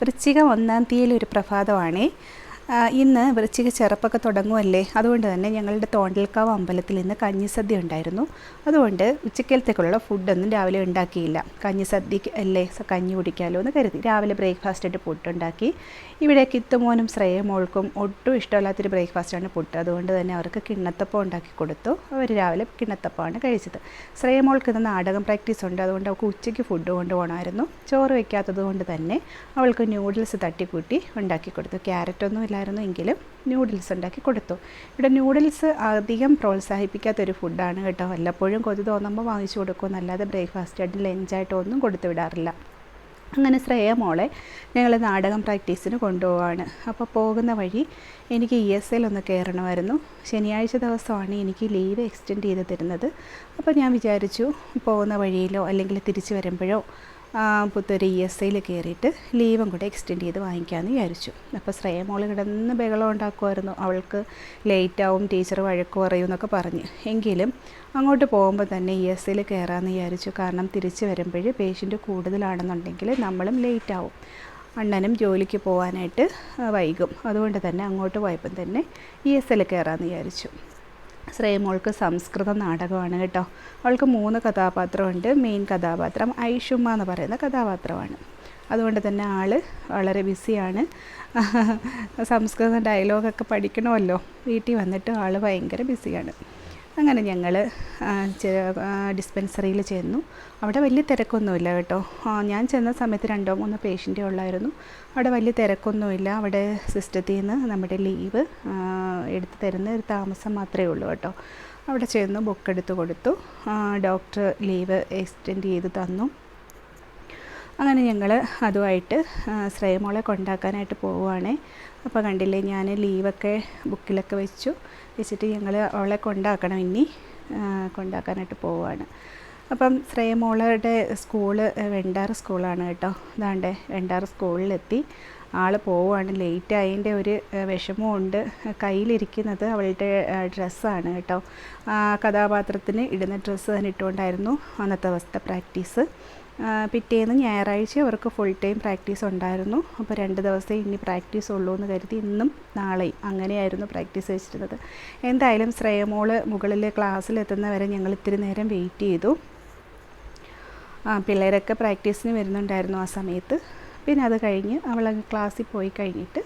വൃശ്ചിക ഒന്നാം തീയതി ഒരു പ്രഭാതമാണേ. ഇന്ന് വൃശ്ചിക ചെറുപ്പൊക്കെ തുടങ്ങുമല്ലേ അതുകൊണ്ട് തന്നെ ഞങ്ങളുടെ തോണ്ടൽക്കാവ് അമ്പലത്തിൽ ഇന്ന് കഞ്ഞിസദ്യ ഉണ്ടായിരുന്നു. അതുകൊണ്ട് ഉച്ചക്കലത്തേക്കുള്ള ഫുഡൊന്നും രാവിലെ ഉണ്ടാക്കിയില്ല. കഞ്ഞിസദ്യക്ക് അല്ലേ? കഞ്ഞി കുടിക്കാമല്ലോ എന്ന് കരുതി രാവിലെ ബ്രേക്ക്ഫാസ്റ്റ് ആയിട്ട് പുട്ടുണ്ടാക്കി ഇവിടെ കിത്തുമോനും ശ്രേയമോൾക്കും ഒട്ടും ഇഷ്ടമില്ലാത്തൊരു ബ്രേക്ക്ഫാസ്റ്റാണ് പുട്ട് അതുകൊണ്ട് തന്നെ അവർക്ക് കിണ്ണത്തപ്പം ഉണ്ടാക്കി കൊടുത്തു. അവർ രാവിലെ കിണ്ണത്തപ്പമാണ് കഴിച്ചത്. ശ്രേയമോൾക്ക് ഇന്ന് നാടകം പ്രാക്ടീസ് ഉണ്ട്. അതുകൊണ്ട് അവൾക്ക് ഉച്ചയ്ക്ക് ഫുഡ് കൊണ്ടുപോകണമായിരുന്നു ചോറ് വയ്ക്കാത്തത് കൊണ്ട് തന്നെ അവൾക്ക് ന്യൂഡിൽസ് തട്ടിക്കൂട്ടി ഉണ്ടാക്കി കൊടുത്തു. ക്യാരറ്റൊന്നും ഇല്ലായിരുന്നു എങ്കിലും ന്യൂഡിൽസ് ഉണ്ടാക്കി കൊടുത്തു. ഇവിടെ ന്യൂഡിൽസ് അധികം പ്രോത്സാഹിപ്പിക്കാത്തൊരു ഫുഡാണ് കേട്ടോ. വല്ലപ്പോഴും കൊതി തോന്നുമ്പോൾ വാങ്ങിച്ചു കൊടുക്കും. അല്ലാതെ ബ്രേക്ക്ഫാസ്റ്റ് ആയിട്ട് ലഞ്ചായിട്ടോ ഒന്നും കൊടുത്തു വിടാറില്ല. അങ്ങനെ ശ്രേയ മോളെ ഞങ്ങൾ നാടകം പ്രാക്ടീസിന് കൊണ്ടുപോവാണ്. അപ്പോൾ പോകുന്ന വഴി എനിക്ക് ഇ എസ് എൽ ഒന്ന് കയറണമായിരുന്നു. ശനിയാഴ്ച ദിവസമാണ് എനിക്ക് ലീവ് എക്സ്റ്റെൻഡ് ചെയ്ത് തരുന്നത്. അപ്പോൾ ഞാൻ വിചാരിച്ചു പോകുന്ന വഴിയിലോ അല്ലെങ്കിൽ തിരിച്ചു വരുമ്പോഴോ പുത്തൊരു ഇ എസ് ഐയിൽ കയറിയിട്ട് ലീവും കൂടെ എക്സ്റ്റെൻഡ് ചെയ്ത് വാങ്ങിക്കാമെന്ന് വിചാരിച്ചു. അപ്പോൾ ശ്രേയ മോൾ കിടന്ന് ബഹളം ഉണ്ടാക്കുമായിരുന്നു അവൾക്ക് ലേറ്റ് ആവും ടീച്ചർ വഴക്ക് പറയും എന്നൊക്കെ പറഞ്ഞ്. എങ്കിലും അങ്ങോട്ട് പോകുമ്പോൾ തന്നെ ഇ എസ് ഐയിൽ കയറാമെന്ന് വിചാരിച്ചു. കാരണം തിരിച്ച് വരുമ്പോൾ പേഷ്യന്റ് കൂടുതലാണെന്നുണ്ടെങ്കിൽ നമ്മളും ലേറ്റ് ആവും. അണ്ണനും ജോലിക്ക് പോകാനായിട്ട് വൈകും. അതുകൊണ്ട് തന്നെ അങ്ങോട്ട് പോയപ്പം തന്നെ ഇ എസ് എൽ കയറാമെന്ന് വിചാരിച്ചു. ശ്രേയമോൾക്ക് സംസ്കൃത നാടകമാണ് കേട്ടോ. അവൾക്ക് മൂന്ന് കഥാപാത്രമുണ്ട്. മെയിൻ കഥാപാത്രം ഐഷുമ്മ എന്ന് പറയുന്ന കഥാപാത്രമാണ്. അതുകൊണ്ട് തന്നെ ആൾ വളരെ ബിസിയാണ്. സംസ്കൃത ഡയലോഗൊക്കെ പഠിക്കണമല്ലോ. വീട്ടിൽ വന്നിട്ട് ആൾ ഭയങ്കര ബിസിയാണ്. അങ്ങനെ ഞങ്ങൾ ഡിസ്പെൻസറിയിൽ ചെന്നു. അവിടെ വലിയ തിരക്കൊന്നുമില്ല കേട്ടോ. ഞാൻ ചെന്ന സമയത്ത് രണ്ടോ മൂന്നോ പേഷ്യന്റേ ഉള്ളായിരുന്നു. അവിടെ വലിയ തിരക്കൊന്നുമില്ല. അവിടെ സിസ്റ്റത്തിൽ നിന്ന് നമ്മുടെ ലീവ് എടുത്ത് തരുന്ന ഒരു താമസം മാത്രമേ ഉള്ളൂ കേട്ടോ. അവിടെ ചെന്നു ബുക്ക് എടുത്ത് കൊടുത്തു ഡോക്ടർ ലീവ് എക്സ്റ്റെൻഡ് ചെയ്ത് തന്നു. അങ്ങനെ ഞങ്ങൾ അതുമായിട്ട് ശ്രേയമോളെ കൊണ്ടാക്കാനായിട്ട് പോവുകയാണ്. അപ്പോൾ കണ്ടില്ലേ ഞാൻ ലീവൊക്കെ ബുക്കിലൊക്കെ വെച്ചു. വെച്ചിട്ട് ഞങ്ങൾ അവളെ കൊണ്ടാക്കണം ഇനി കൊണ്ടാക്കാനായിട്ട് പോവുകയാണ്. അപ്പം ശ്രേയമോളുടെ സ്കൂൾ വെണ്ടാറ് സ്കൂളാണ് കേട്ടോ. ഇതാണ്ടേ വെണ്ടാറ് സ്കൂളിലെത്തി. ആൾ പോവുകയാണ്. ലേറ്റ് ആയതിന്റെ ഒരു വിഷമമുണ്ട്. കയ്യിലിരിക്കുന്നത് അവളുടെ ഡ്രസ്സാണ് കേട്ടോ. കഥാപാത്രത്തിന് ഇടുന്ന ഡ്രസ്സ് തന്നെ ഇട്ടുകൊണ്ടായിരുന്നു അന്നത്തെ അവസ്ഥ പ്രാക്ടീസ്. പിറ്റേന്ന് ഞായറാഴ്ച അവർക്ക് ഫുൾ ടൈം പ്രാക്ടീസ് ഉണ്ടായിരുന്നു. അപ്പോൾ രണ്ട് ദിവസമേ ഇനി പ്രാക്ടീസ് ഉള്ളൂ എന്ന് കരുതി ഇന്നും നാളെയും അങ്ങനെയായിരുന്നു പ്രാക്ടീസ് വെച്ചിരുന്നത്. എന്തായാലും ശ്രേയമോൾ മുകളിൽ ക്ലാസ്സിലെത്തുന്നവരെ ഞങ്ങൾ ഇത്തിരി നേരം വെയിറ്റ് ചെയ്തു. ആ പിള്ളേരൊക്കെ പ്രാക്ടീസിന് വരുന്നുണ്ടായിരുന്നു ആ സമയത്ത്. പിന്നെ അത് കഴിഞ്ഞ് അവൾ ക്ലാസ്സിൽ പോയി കഴിഞ്ഞിട്ട്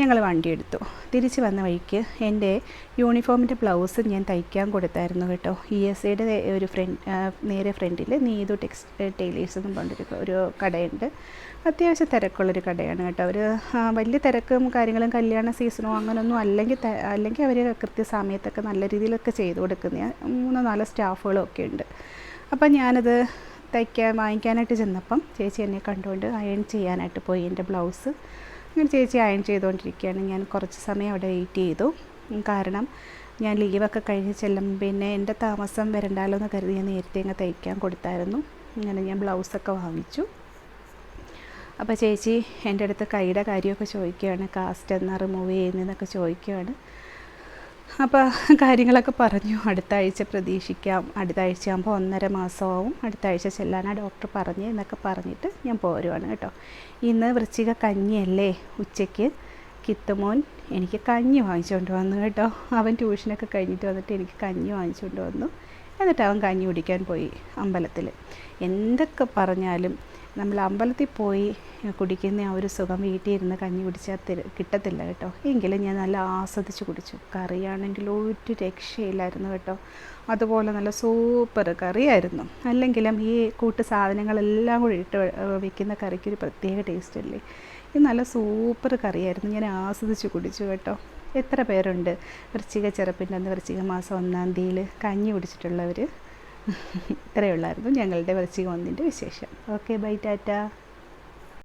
ഞങ്ങൾ വണ്ടി എടുത്തു തിരിച്ച് വന്ന വഴിക്ക് എന്റെ യൂണിഫോമിന്റെ ബ്ലൗസ് ഞാൻ തയ്ക്കാൻ കൊടുത്തായിരുന്നു കേട്ടോ. ഇ എസ് ഐയുടെ ഒരു ഫ്രണ്ട് നേരെ ഫ്രണ്ടിൽ നീതു ടെക്സ് ടൈലേഴ്സ് എന്ന് പറഞ്ഞൊരു ഒരു കടയുണ്ട്. അത്യാവശ്യം തിരക്കുള്ളൊരു കടയാണ് കേട്ടോ. അവർ വലിയ തിരക്കും കാര്യങ്ങളും കല്യാണ സീസണോ അങ്ങനെയൊന്നും അല്ലെങ്കിൽ അല്ലെങ്കിൽ അവർ കൃത്യസമയത്തൊക്കെ നല്ല രീതിയിലൊക്കെ ചെയ്തു കൊടുക്കുന്ന മൂന്നോ നാലോ സ്റ്റാഫുകളും ഒക്കെ ഉണ്ട്. അപ്പം ഞാനത് തയ്ക്കാൻ വാങ്ങിക്കാനായിട്ട് ചെന്നപ്പം ചേച്ചി എന്നെ കണ്ടുകൊണ്ട് അയൺ ചെയ്യാനായിട്ട് പോയി എന്റെ ബ്ലൗസ്. അങ്ങനെ ചേച്ചി അയൺ ചെയ്തുകൊണ്ടിരിക്കുകയാണ്. ഞാൻ കുറച്ച് സമയം അവിടെ വെയിറ്റ് ചെയ്തു. കാരണം ഞാൻ ലീവൊക്കെ കഴിഞ്ഞ് ചെല്ലുമ്പോൾ പിന്നെ എന്റെ താമസം വരണ്ടാലോ എന്ന് കരുതി ഞാൻ നേരത്തെ അങ്ങ് തയ്ക്കാൻ കൊടുത്തായിരുന്നു. അങ്ങനെ ഞാൻ ബ്ലൗസൊക്കെ വാങ്ങിച്ചു. അപ്പോൾ ചേച്ചി എന്റെ അടുത്ത് കൈയുടെ കാര്യമൊക്കെ ചോദിക്കുകയാണ്. കാസ്റ്റ് എന്നാൽ റിമൂവ് ചെയ്യുന്നതെന്നൊക്കെ ചോദിക്കുകയാണ്. അപ്പോൾ കാര്യങ്ങളൊക്കെ പറഞ്ഞു. അടുത്ത ആഴ്ച പ്രതീക്ഷിക്കാം. അടുത്ത ആഴ്ച ആകുമ്പോൾ ഒന്നര മാസമാവും. അടുത്ത ആഴ്ച ചെല്ലാനാണ് ഡോക്ടർ പറഞ്ഞ് എന്നൊക്കെ പറഞ്ഞിട്ട് ഞാൻ പോരുവാണ് കേട്ടോ. ഇന്ന് വൃശ്ചിക കഞ്ഞിയല്ലേ ഉച്ചയ്ക്ക്? കിത്തുമോൻ എനിക്ക് കഞ്ഞി വാങ്ങിച്ചുകൊണ്ട് വന്നു കേട്ടോ. അവൻ ട്യൂഷനൊക്കെ കഴിഞ്ഞിട്ട് വന്നിട്ട് എനിക്ക് കഞ്ഞി വാങ്ങിച്ചുകൊണ്ട് വന്നു. എന്നിട്ട് അവൻ കഞ്ഞി കുടിക്കാൻ പോയി അമ്പലത്തിൽ. എന്തൊക്കെ പറഞ്ഞാലും നമ്മൾ അമ്പലത്തിൽ പോയി കുടിക്കുന്ന ആ ഒരു സുഖം വീട്ടിൽ ഇരുന്ന് കഞ്ഞി കുടിച്ചാൽ തര- കിട്ടത്തില്ല കേട്ടോ. എങ്കിലും ഞാൻ നല്ല ആസ്വദിച്ച് കുടിച്ചു. കറിയാണെങ്കിൽ ഒരു രക്ഷയില്ലായിരുന്നു കേട്ടോ. അതുപോലെ നല്ല സൂപ്പർ കറിയായിരുന്നു. അല്ലെങ്കിലും ഈ കൂട്ട് സാധനങ്ങളെല്ലാം കൂടി ഇട്ട് വെക്കുന്ന കറിക്കൊരു പ്രത്യേക ടേസ്റ്റ് അല്ലേ ഇത് നല്ല സൂപ്പർ കറിയായിരുന്നു. ഞാൻ ആസ്വദിച്ച് കുടിച്ചു കേട്ടോ. എത്ര പേരുണ്ട്? വൃശ്ചിക ചെറുപ്പിന്റെ അന്ന് വൃശ്ചിക മാസം ഒന്നാം തീയതിയിൽ കഞ്ഞി കുടിച്ചിട്ടുള്ളവർ ഇത്രയുള്ളായിരുന്നു ഞങ്ങളുടെ വൃശ്ചിക ഒന്നിന്റെ വിശേഷം. Okay bye tata.